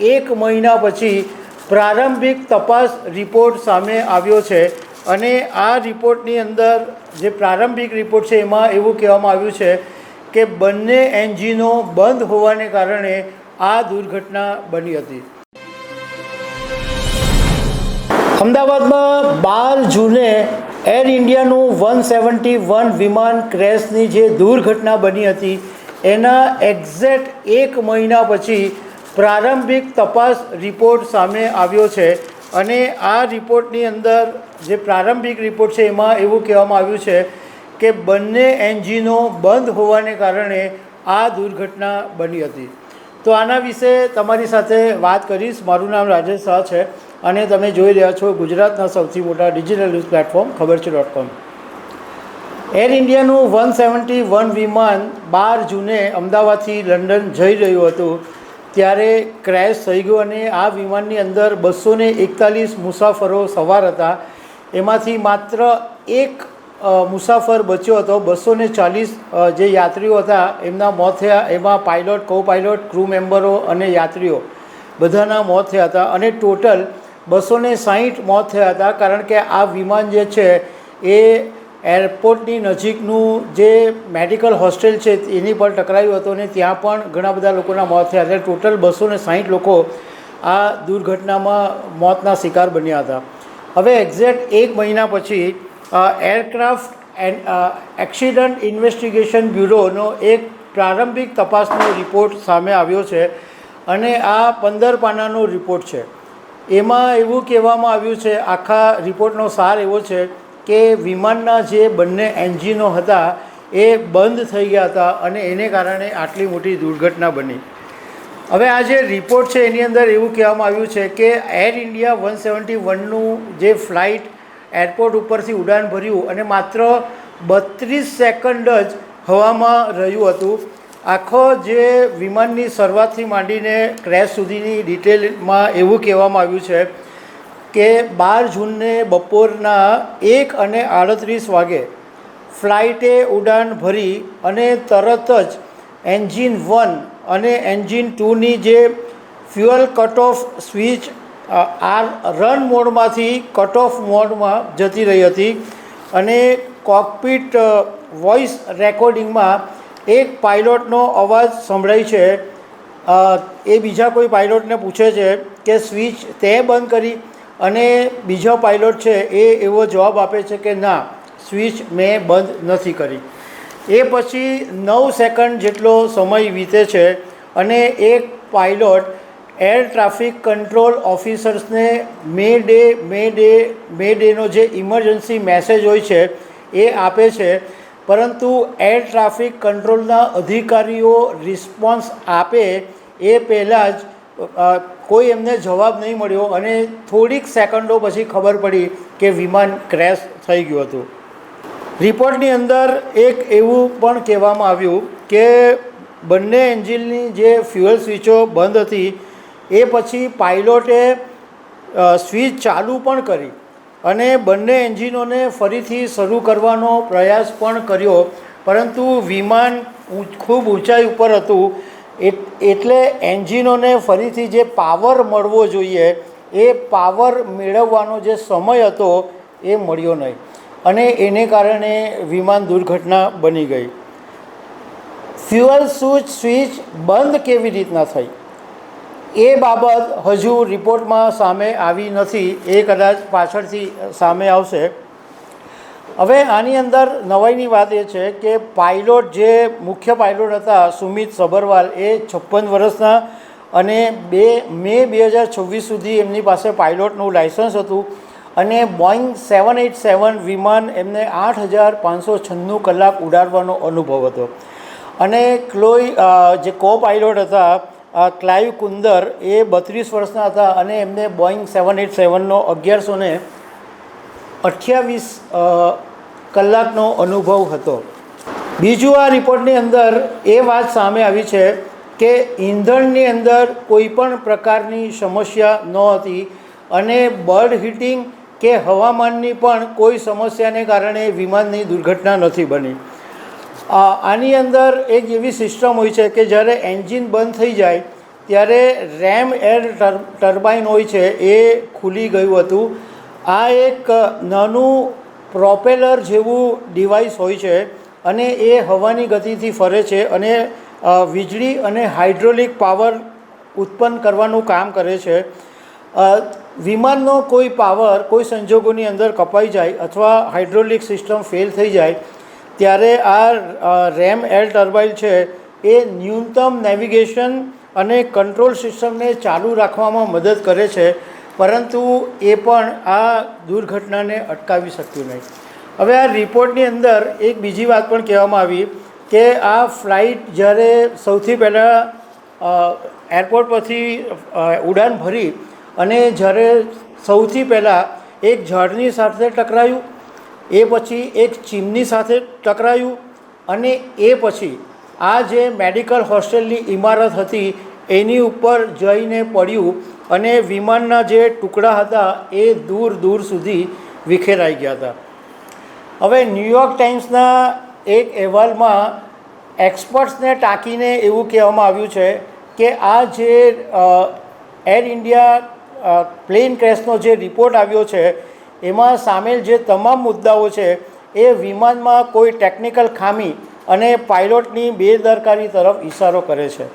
એક મહિના પછી પ્રારંભિક તપાસ રિપોર્ટ સામે આવ્યો છે અને આ રિપોર્ટની અંદર જે પ્રારંભિક રિપોર્ટ છે એમાં એવું કહેવામાં આવ્યું છે કે બંને એન્જિનો બંધ હોવાને કારણે આ દુર્ઘટના બની હતી. અમદાવાદમાં બાર જૂને એર ઇન્ડિયાનું વન સેવન્ટી વન વિમાન ક્રેશની જે દુર્ઘટના બની હતી, એના એક્ઝેક્ટ એક મહિના પછી પ્રારંભિક તપાસ રિપોર્ટ સામે આવ્યો છે અને આ રિપોર્ટની અંદર જે પ્રારંભિક રિપોર્ટ છે એમાં એવું કહેવામાં આવ્યું છે કે બંને એન્જિનો બંધ હોવાને કારણે આ દુર્ઘટના બની હતી. તો આના વિશે તમારી સાથે વાત કરીશ. મારું નામ રાજેશ શાહ છે અને તમે જોઈ રહ્યા છો ગુજરાતના સૌથી મોટા ડિજિટલ ન્યૂઝ પ્લેટફોર્મ, ખબર છે ડોટ કોમ. એર ઇન્ડિયાનું વન સેવન્ટી વન વિમાન બાર જૂને અમદાવાદથી લંડન જઈ રહ્યું હતું. ત્યારે ક્રેશ થઈ ગયું અને આ વિમાનની અંદર બસો એકતાલીસ મુસાફરો સવાર હતા. એમાંથી માત્ર એક મુસાફર બચ્યો હતો. બસો ચાલીસ જે યાત્રીઓ હતા, એમના મોત થયા. એમાં પાયલોટ કો પાયલોટ ક્રૂ મેમ્બરો અને યાત્રીઓ બધાના મોત થયા હતા અને ટોટલ બસો સાહીઠ મોત થયા હતા. કારણ કે આ વિમાન જે છે, એ એરપોર્ટની નજીકનું જે મેડિકલ હોસ્ટેલ છે, એની પર ટકરાયું હતું અને ત્યાં પણ ઘણા બધા લોકોના મોત થયા એટલે ટોટલ બસો ને સાહીઠ લોકો આ દુર્ઘટનામાં મોતના શિકાર બન્યા હતા. હવે એક્ઝેક્ટ એક મહિના પછી એરક્રાફ્ટ એન્ડ એક્સિડન્ટ ઇન્વેસ્ટિગેશન બ્યુરોનો એક પ્રારંભિક તપાસનો રિપોર્ટ સામે આવ્યો છે અને આ પંદર પાનાનો રિપોર્ટ છે. એમાં એવું કહેવામાં આવ્યું છે, આખા રિપોર્ટનો સાર એવો છે કે વિમાનના જે બંને એન્જિનો હતા એ બંધ થઈ ગયા હતા અને એને કારણે આટલી મોટી દુર્ઘટના બની. હવે આ જે રિપોર્ટ છે એની અંદર એવું કહેવામાં આવ્યું છે કે એર ઇન્ડિયા વન સેવન્ટી વનનું જે ફ્લાઇટ એરપોર્ટ ઉપરથી ઉડાન ભર્યું અને માત્ર બત્રીસ સેકન્ડ જ હવામાં રહ્યું હતું. આખો જે વિમાનની શરૂઆતથી માંડીને ક્રેશ સુધીની ડિટેલમાં એવું કહેવામાં આવ્યું છે કે બાર જૂનને બપોરના એક અને આડત્રીસ વાગે ફ્લાઇટે ઉડાન ભરી અને તરત જ એન્જિન વન અને એન્જિન ટુની જે ફ્યુઅલ કટ ઓફ સ્વિચ આ રન મોડમાંથી કટ ઓફ મોડમાં જતી રહી હતી અને કોકપીટ વોઇસ રેકોર્ડિંગમાં એક પાઇલોટનો અવાજ સંભળાય છે. એ બીજા કોઈ પાઇલોટને પૂછે છે કે સ્વિચ તે બંધ કરી અને બીજો પાઇલોટ છે, એ એવો જવાબ આપે છે કે ના સ્વિચ મેં બંધ નથી કરી. એ પછી નવ સેકન્ડ જેટલો સમય વીતે છે અને એક પાઇલોટ એર ટ્રાફિક કંટ્રોલ ઓફિસર્સને મે ડે મે ડે મે ડેનો જે ઇમરજન્સી મેસેજ હોય છે, એ આપે છે. પરંતુ એર ટ્રાફિક કંટ્રોલના અધિકારીઓ રિસ્પોન્સ આપે એ પહેલાં જ કોઈ એમને જવાબ નહીં મળ્યો અને થોડીક સેકન્ડો પછી ખબર પડી કે વિમાન ક્રેશ થઈ ગયું હતું. રિપોર્ટની અંદર એક એવું પણ કહેવામાં આવ્યું કે બંને એન્જિનની જે ફ્યુઅલ સ્વિચો બંધ હતી, એ પછી પાઇલોટે સ્વિચ ચાલુ પણ કરી અને બંને એન્જિનોને ફરીથી શરૂ કરવાનો પ્રયાસ પણ કર્યો, પરંતુ વિમાન ખૂબ ઊંચાઈ ઉપર હતું એટલે એન્જિનોને ફરીથી જે પાવર મળવો જોઈએ, એ પાવર મેળવવાનો જે સમય હતો, એ મળ્યો નહીં. અને એને કારણે વિમાન દુર્ઘટના બની ગઈ. ફ્યુઅલ સ્વિચ સ્વિચ બંધ કેવી રીતના થઈ? એ બાબત હજુ રિપોર્ટમાં સામે આવી નથી. એ કદાચ પાછળથી સામે આવશે. હવે આની અંદર નવાઈની વાત એ છે કે પાયલોટ જે મુખ્ય પાયલોટ હતા સુમિત સબરવાલ એ છપ્પન વર્ષના અને બે, મે બે હજાર છવ્વીસ સુધી એમની પાસે પાયલોટનું લાઇસન્સ હતું અને બોઈંગ સેવન એટ સેવન વિમાન એમને આઠ હજાર પાંચસો છન્નું કલાક ઉડાડવાનો અનુભવ હતો. અને ક્લોઈ જે કો પાયલોટ હતા ક્લાઇવ કુંદર એ બત્રીસ વર્ષના હતા અને એમને બોઈંગ સેવન એટ સેવનનો અગિયારસો ને અઠ્યાવીસ કલાકનો અનુભવ હતો. બીજું આ રિપોર્ટની અંદર એ વાત સામે આવી છે કે ઈંધણની અંદર કોઈ પણ પ્રકારની સમસ્યા નહોતી અને બર્ડ હીટિંગ કે હવામાનની પણ કોઈ સમસ્યાને કારણે વિમાનની દુર્ઘટના નથી બની. આની અંદર એક એવી સિસ્ટમ હોય છે કે જ્યારે એન્જિન બંધ થઈ જાય, ત્યારે રેમ એર ટર્બાઇન હોય છે એ ખુલી ગયું હતું. આ એક નાનું પ્રોપેલર જેવું ડિવાઇસ હોય છે અને એ હવાની ગતિથી ફરે છે અને વીજળી અને હાઇડ્રોલિક પાવર ઉત્પન્ન કરવાનું કામ કરે છે. વિમાનનો કોઈ પાવર કોઈ સંજોગોની અંદર કપાઈ જાય અથવા હાઇડ્રોલિક સિસ્ટમ ફેલ થઈ જાય, ત્યારે આ રેમ એર ટર્બાઇન છે એ ન્યૂનતમ નેવિગેશન અને કંટ્રોલ સિસ્ટમને ચાલુ રાખવામાં મદદ કરે છે. પરંતુ એ પણ આ દુર્ઘટનાને અટકાવી શક્યું નહીં. હવે આ રિપોર્ટની અંદર એક બીજી વાત પણ કહેવામાં આવી કે આ ફ્લાઇટ જ્યારે સૌથી પહેલાં એરપોર્ટ પરથી ઉડાન ભરી અને જ્યારે સૌથી પહેલાં એક ઝાડની સાથે ટકરાયું, એ પછી એક ચીમની સાથે ટકરાયું અને એ પછી આ જે મેડિકલ હોસ્ટેલની ઇમારત હતી એની ઉપર જઈને પડ્યું અને વિમાનના જે ટુકડા હતા એ દૂર દૂર સુધી વિખેરાઈ ગયા હતા. હવે ન્યૂયોર્ક ટાઈમ્સના એક અહેવાલમાં એક્સપર્ટ્સને ટાંકીને એવું કહેવામાં આવ્યું છે કે આ જે એર ઇન્ડિયા પ્લેન ક્રેશનો જે રિપોર્ટ આવ્યો છે, એમાં સામેલ જે તમામ મુદ્દાઓ છે, એ વિમાનમાં કોઈ ટેકનિકલ ખામી અને પાયલોટની બેદરકારી તરફ ઇશારો કરે છે.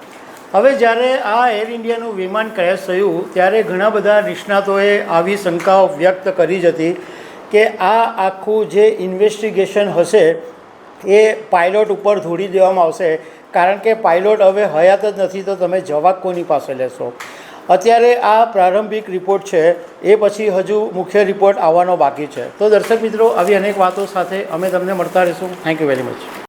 હવે જ્યારે આ એર ઇન્ડિયાનું વિમાન ક્રેશ થયું, ત્યારે ઘણા બધા નિષ્ણાતોએ આવી શંકાઓ વ્યક્ત કરી જ હતી કે આ આખું જે ઇન્વેસ્ટિગેશન હશે, એ પાયલોટ ઉપર ધોડી દેવામાં આવશે. કારણ કે પાયલોટ હવે હયાત જ નથી, તો તમે જવાબ કોની પાસે લેશો? અત્યારે આ પ્રારંભિક રિપોર્ટ છે, એ પછી હજુ મુખ્ય રિપોર્ટ આવવાનો બાકી છે. તો દર્શક મિત્રો, આવી અનેક વાતો સાથે અમે તમને મળતા રહીશું. Thank you very much